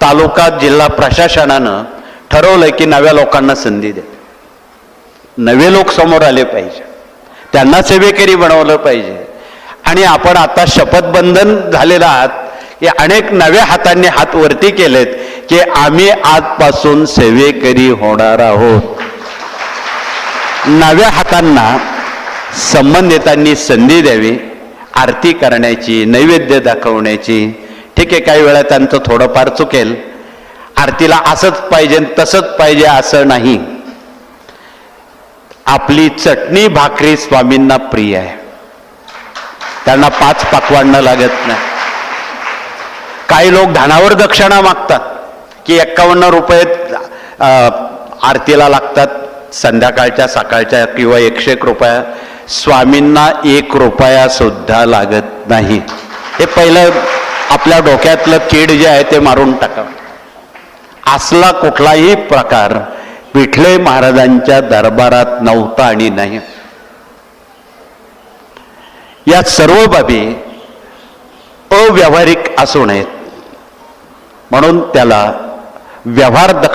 तालुका जिल्हा प्रशासनानं ठरवलंय की नव्या लोकांना संधी द्या. नवे लोक समोर आले पाहिजे. त्यांना सेवेकरी बनवलं पाहिजे. आणि आपण आता शपथबंधन झालेलं आहात की अनेक नव्या हातांनी हात वरती केलेत की आम्ही आजपासून सेवेकरी होणार आहोत. नव्या हातांना संबंधितांनी संधी द्यावी आरती करण्याची नैवेद्य दाखवण्याची ठीक आहे काही वेळा त्यांचं थोडंफार चुकेल. आरतीला असंच पाहिजे तसंच पाहिजे असं नाही. आपली चटणी भाकरी स्वामींना प्रिय आहे. त्यांना पाच पाकवाडणं लागत नाही. काही लोक धानावर दक्षिणा मागतात की एक्कावन्न रुपये आरतीला लागतात संध्याकाळच्या सकाळच्या किंवा एकशे एक रुपया. स्वामींना एक रुपया सुद्धा लागत नाही. हे पहिलं आपल्या डोक्यातलं कीड जे आहे ते मारून टाका असला कुठलाही प्रकार पिठले महाराजांच्या दरबारात नव्हता आणि नाही. या सर्व बाबी अव्यावहारिक असू नयेत. म्हणून त्याला व्यवहार